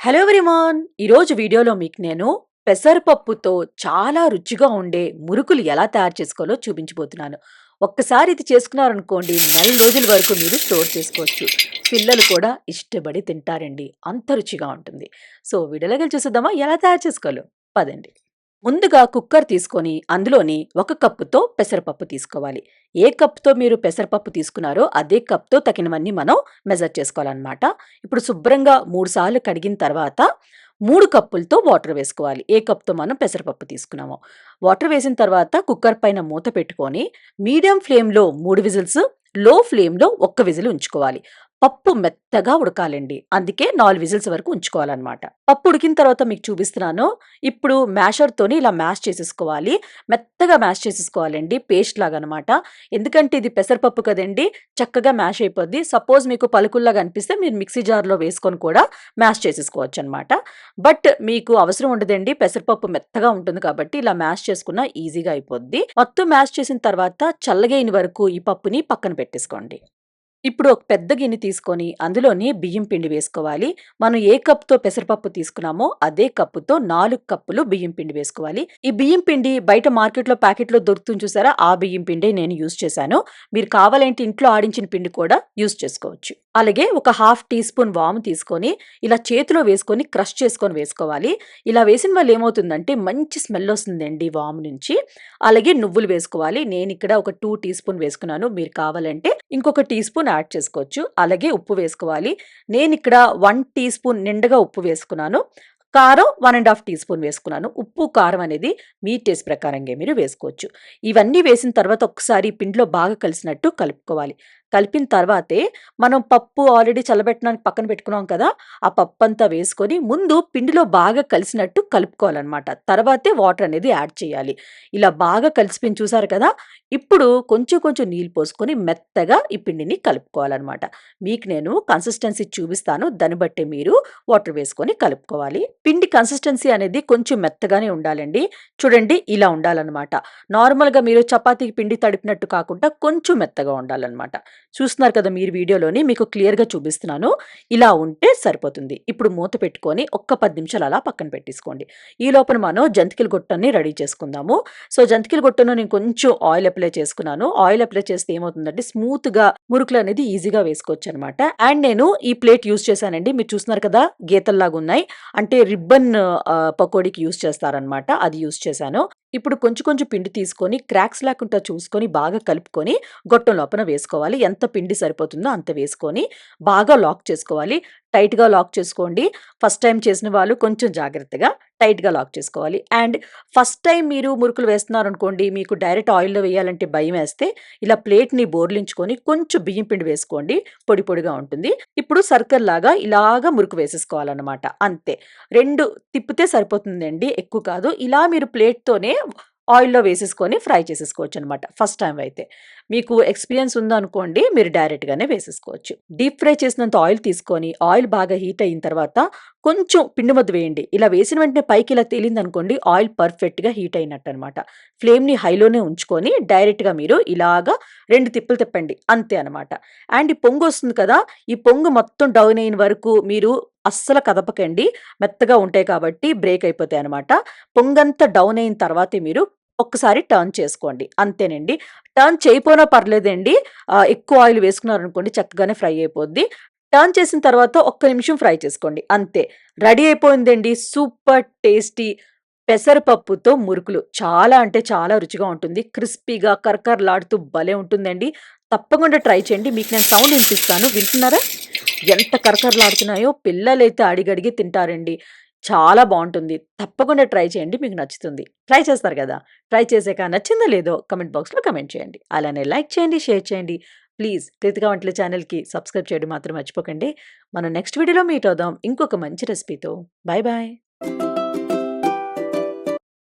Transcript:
Hello ఎవరిమాన్ ఈరోజు వీడియోలో మీకు నేను పెసరపప్పుతో చాలా రుచిగా ఉండే మురుకులు ఎలా తయారు చేసుకోవాలో చూపించబోతున్నాను. ఒక్కసారి ఇది చేసుకున్నారనుకోండి నెల రోజుల వరకు మీరు స్టోర్ చేసుకోవచ్చు. పిల్లలు కూడా ఇష్టపడి తింటారండి. అంత రుచిగా ఉంటుంది. సో వీడియోలోకి వెళ్ళి చూసేద్దామా? ఎలా తయారు చేసుకోవాలో? పదండి. ముందుగా కుక్కర్ తీసుకొని అందులోని ఒక కప్పుతో పెసరపప్పు తీసుకోవాలి. ఏ కప్తో మీరు పెసరపప్పు తీసుకున్నారో అదే కప్తో తగినవన్నీ మనం మెజర్ చేసుకోవాలన్నమాట. ఇప్పుడు శుభ్రంగా మూడుసార్లు కడిగిన తర్వాత మూడు కప్పులతో వాటర్ వేసుకోవాలి. ఏ కప్తో మనం పెసరపప్పు తీసుకున్నామో. వాటర్ వేసిన తర్వాత కుక్కర్ పైన మూత పెట్టుకొని మీడియం ఫ్లేమ్లో మూడు విజిల్స్లో ఫ్లేమ్లో ఒక్క విజిల్ ఉంచుకోవాలి. పప్పు మెత్తగా ఉడకాలండి. అందుకే నాలుగు విజిల్స్ వరకు ఉంచుకోవాలన్నమాట. పప్పు ఉడికిన తర్వాత మీకు చూపిస్తున్నాను. ఇప్పుడు మ్యాషర్తోని ఇలా మ్యాష్ చేసేసుకోవాలి. మెత్తగా మ్యాష్ చేసేసుకోవాలండి. పేస్ట్ లాగా అనమాట ఎందుకంటే ఇది పెసరపప్పు కదండి చక్కగా మ్యాష్ అయిపోద్ది. సపోజ్ మీకు పలుకుల్లాగా అనిపిస్తే మీరు మిక్సీ జార్లో వేసుకొని కూడా మ్యాష్ చేసేసుకోవచ్చు అనమాట బట్ మీకు అవసరం ఉండదండి. పెసరపప్పు మెత్తగా ఉంటుంది కాబట్టి ఇలా మ్యాష్ చేసుకున్న ఈజీగా అయిపోద్ది. మొత్తం మ్యాష్ చేసిన తర్వాత చల్లగైన వరకు ఈ పప్పుని పక్కన పెట్టేసుకోండి. ఇప్పుడు ఒక పెద్ద గిన్నె తీసుకొని అందులోని బియ్యం పిండి వేసుకోవాలి. మనం ఏ కప్తో పెసరపప్పు తీసుకున్నామో అదే కప్పుతో నాలుగు కప్పులు బియ్యం పిండి వేసుకోవాలి. ఈ బియ్యం పిండి బయట మార్కెట్లో ప్యాకెట్లో దొరుకుతుంది చూసారా? ఆ బియ్యం పిండి నేను యూజ్ చేశాను. మీరు కావాలంటే ఇంట్లో ఆడించిన పిండి కూడా యూజ్ చేసుకోవచ్చు. అలాగే ఒక హాఫ్ టీ స్పూన్ వాము తీసుకొని ఇలా చేతిలో వేసుకొని క్రష్ చేసుకొని వేసుకోవాలి. ఇలా వేసిన వల్ల ఏమవుతుందంటే మంచి స్మెల్ వస్తుందండి వాము నుంచి. అలాగే నువ్వులు వేసుకోవాలి. నేను ఇక్కడ ఒక టూ టీ స్పూన్ వేసుకున్నాను. మీరు కావాలంటే ఇంకొక టీ స్పూన్ యాడ్ చేసుకోవచ్చు. అలాగే ఉప్పు వేసుకోవాలి. నేను ఇక్కడ వన్ టీ స్పూన్ నిండుగా ఉప్పు వేసుకున్నాను. కారం one and half teaspoon వేసుకున్నాను. ఉప్పు కారం అనేది మీ టేస్ట్ ప్రకారంగా మీరు వేసుకోవచ్చు. ఇవన్నీ వేసిన తర్వాత ఒకసారి పిండిలో బాగా కలిసినట్టు కలుపుకోవాలి. కలిపిన తర్వాతే మనం పప్పు ఆల్రెడీ చల్లబెట్టడానికి పక్కన పెట్టుకున్నాం కదా ఆ పప్పు అంతా వేసుకొని ముందు పిండిలో బాగా కలిసినట్టు కలుపుకోవాలన్నమాట. తర్వాతే వాటర్ అనేది యాడ్ చేయాలి. ఇలా బాగా కలిసిపోయి చూసారు కదా ఇప్పుడు కొంచెం కొంచెం నీళ్ళు పోసుకొని మెత్తగా ఈ పిండిని కలుపుకోవాలన్నమాట. మీకు నేను కన్సిస్టెన్సీ చూపిస్తాను దాన్ని బట్టి మీరు వాటర్ వేసుకొని కలుపుకోవాలి. పిండి కన్సిస్టెన్సీ అనేది కొంచెం మెత్తగానే ఉండాలండి. చూడండి ఇలా ఉండాలన్నమాట. నార్మల్గా మీరు చపాతీకి పిండి తడిపినట్టు కాకుండా కొంచెం మెత్తగా ఉండాలన్నమాట. చూస్తున్నారు కదా మీరు వీడియోలోని మీకు క్లియర్గా చూపిస్తున్నాను. ఇలా ఉంటే సరిపోతుంది. ఇప్పుడు మూత పెట్టుకొని ఒక్క పది నిమిషాలు అలా పక్కన పెట్టేసుకోండి. ఈ లోపల మనం జంతికల గుట్టని రెడీ చేసుకుందాము. సో జంతికల గుట్టను నేను కొంచెం ఆయిల్ అప్లై చేసుకున్నాను. ఆయిల్ అప్లై చేస్తే ఏమవుతుందంటే స్మూత్గా మురుకులు అనేది ఈజీగా వేసుకోవచ్చు అనమాట అండ్ నేను ఈ ప్లేట్ యూస్ చేశానండి. మీరు చూస్తున్నారు కదా గీతల్లాగా ఉన్నాయి అంటే రిబ్బన్ పకోడీకి యూస్ చేస్తారనమాట. అది యూస్ చేశాను. ఇప్పుడు కొంచెం కొంచెం పిండి తీసుకొని క్రాక్స్ లేకుండా చూసుకొని బాగా కలుపుకొని గొట్టం లోపల వేసుకోవాలి. ఎంత పిండి సరిపోతుందో అంత వేసుకొని బాగా లాక్ చేసుకోవాలి. టైట్గా లాక్ చేసుకోండి. ఫస్ట్ టైం చేసిన వాళ్ళు కొంచెం జాగ్రత్తగా టైట్గా లాక్ చేసుకోవాలి. అండ్ ఫస్ట్ టైం మీరు మురుకులు వేస్తున్నారు అనుకోండి మీకు డైరెక్ట్ ఆయిల్లో వేయాలంటే భయం వేస్తే ఇలా ప్లేట్ని బోర్లించుకొని కొంచెం బియ్యం పిండి వేసుకోండి పొడి పొడిగా ఉంటుంది. ఇప్పుడు సర్కిల్ లాగా ఇలాగా మురుకు వేసేసుకోవాలన్నమాట. అంతే. రెండు తిప్పితే సరిపోతుందండి ఎక్కువ కాదు. ఇలా మీరు ప్లేట్తోనే ఆయిల్లో వేసేసుకొని ఫ్రై చేసేసుకోవచ్చు అనమాట ఫస్ట్ టైం అయితే. మీకు ఎక్స్పీరియన్స్ ఉందనుకోండి మీరు డైరెక్ట్గానే వేసేసుకోవచ్చు. డీప్ ఫ్రై చేసినంత ఆయిల్ తీసుకొని ఆయిల్ బాగా హీట్ అయిన తర్వాత కొంచెం పిండి ముద్ద వేయండి. ఇలా వేసిన వెంటనే పైకి ఇలా తేలింది అనుకోండి ఆయిల్ పర్ఫెక్ట్గా హీట్ అయినట్టు అనమాట ఫ్లేమ్ని హైలోనే ఉంచుకొని డైరెక్ట్గా మీరు ఇలాగా రెండు తిప్పులు తిప్పండి. అంతే అనమాట. అండ్ ఈ పొంగు వస్తుంది కదా ఈ పొంగు మొత్తం డౌన్ అయిన వరకు మీరు అస్సలు కదపకండి. మెత్తగా ఉంటాయి కాబట్టి బ్రేక్ అయిపోతాయి అనమాట. పొంగంతా డౌన్ అయిన తర్వాతే మీరు ఒక్కసారి టర్న్ చేసుకోండి. అంతేనండి. టర్న్ చేయపోయినా పర్లేదండి. ఎక్కువ ఆయిల్ వేసుకున్నారనుకోండి చక్కగానే ఫ్రై అయిపోద్ది. టర్న్ చేసిన తర్వాత ఒక్క నిమిషం ఫ్రై చేసుకోండి. అంతే. రెడీ అయిపోయిందండి. సూపర్ టేస్టీ పెసరపప్పుతో మురుకులు. చాలా అంటే చాలా రుచిగా ఉంటుంది. క్రిస్పీగా కరకరలాడుతూ భలే ఉంటుందండి. తప్పకుండా ట్రై చేయండి. మీకు నేను సౌండ్ వినిపిస్తాను. వింటున్నారా? ఎంత కరకరలాడుతున్నాయో పిల్లలైతే అడిగడిగి తింటారండి. చాలా బాగుంటుంది. తప్పకుండా ట్రై చేయండి మీకు నచ్చుతుంది. ట్రై చేస్తారు కదా! ట్రై చేసాక నచ్చిందో లేదో కమెంట్ బాక్స్లో కమెంట్ చేయండి. అలానే లైక్ చేయండి షేర్ చేయండి. ప్లీజ్ కృతిక వంటల ఛానల్కి సబ్స్క్రైబ్ చేయడం మాత్రం మర్చిపోకండి. మనం నెక్స్ట్ వీడియోలో మీట్ అవుదాం. ఇంకొక మంచి రెసిపీతో. Bye bye.